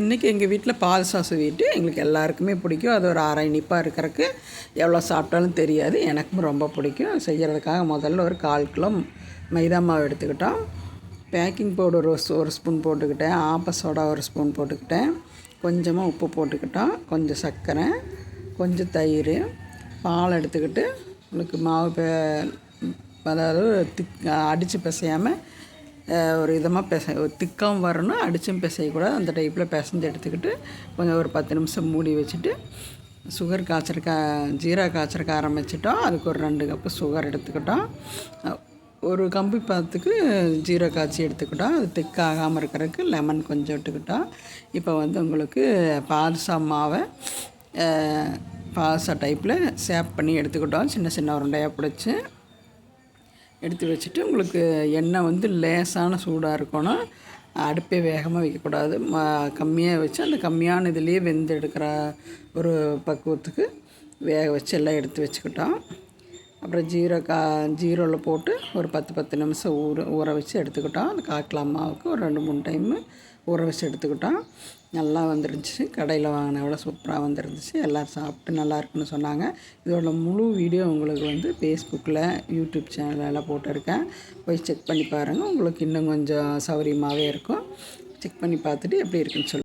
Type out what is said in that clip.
இன்றைக்கி எங்கள் வீட்டில் பாதுஷா ஸ்வீட்டு எங்களுக்கு எல்லாருக்குமே பிடிக்கும். அது ஒரு அரை இனிப்பாக இருக்கிறதுக்கு எவ்வளோ சாப்பிட்டாலும் தெரியாது. எனக்கும் ரொம்ப பிடிக்கும். செய்கிறதுக்காக முதல்ல ஒரு கால் கிலோ மைதா மாவு எடுத்துக்கிட்டோம். பேக்கிங் பவுடர் ஒரு ஒரு ஸ்பூன் போட்டுக்கிட்டேன். ஆப்ப சோடா ஒரு ஸ்பூன் போட்டுக்கிட்டேன். கொஞ்சமாக உப்பு போட்டுக்கிட்டோம். கொஞ்சம் சர்க்கரை கொஞ்சம் தயிர் பால் எடுத்துக்கிட்டு உங்களுக்கு மாவு அதாவது திக் அடித்து பிசையாமல் ஒரு விதமாக பிசை திக்காகவும் வரணும் அடித்தும் பிசையக்கூடாது அந்த டைப்பில் பிசைஞ்சு எடுத்துக்கிட்டு கொஞ்சம் ஒரு பத்து நிமிஷம் மூடி வச்சுட்டு சுகர் காய்ச்சறக்க ஜீரா காய்ச்சறக்க ஆரம்பிச்சிட்டோம். அதுக்கு ஒரு ரெண்டு கப்பு சுகர் எடுத்துக்கிட்டோம். ஒரு கம்பி பாத்துக்கு ஜீரா காய்ச்சி எடுத்துக்கிட்டோம். அது திக்காகாமல் இருக்கிறதுக்கு லெமன் கொஞ்சம் எடுத்துக்கிட்டோம். இப்போ வந்து உங்களுக்கு பாதுஷா மாவை பாதுசா டைப்பில் சேப் பண்ணி எடுத்துக்கிட்டோம். சின்ன சின்ன உருண்டையாக பிடிச்சி. எடுத்து வச்சுட்டு உங்களுக்கு எண்ணெய் வந்து லேசான சூடாக இருக்கணும். அடுப்பே வேகமாக வைக்கக்கூடாது. ம கம்மியாக வச்சு அந்த கம்மியான இதுலேயே வெந்து எடுக்கிற ஒரு பக்குவத்துக்கு வேக வச்சு எல்லாம் எடுத்து வச்சுக்கிட்டோம். அப்புறம் ஜீரோ கா ஜீரோவில் போட்டு ஒரு பத்து பத்து நிமிஷம் ஊற ஊற வச்சு எடுத்துக்கிட்டோம். அந்த காய்க்கலா மாவுக்கு ஒரு ரெண்டு மூணு டைமு ஊற வச்சு எடுத்துக்கிட்டோம். நல்லா வந்துருந்துச்சு. கடையில் வாங்கின விட சூப்பராக வந்துருந்துச்சு. எல்லோரும் சாப்பிட்டு நல்லா இருக்குன்னு சொன்னாங்க. இதோட முழு வீடியோ உங்களுக்கு வந்து ஃபேஸ்புக்கில் யூடியூப் சேனலெல்லாம் போட்டிருக்கேன். போய் செக் பண்ணி பாருங்கள் உங்களுக்கு இன்னும் கொஞ்சம் சௌகரியமாகவே இருக்கும். செக் பண்ணி பார்த்துட்டு எப்படி இருக்குன்னு சொல்லி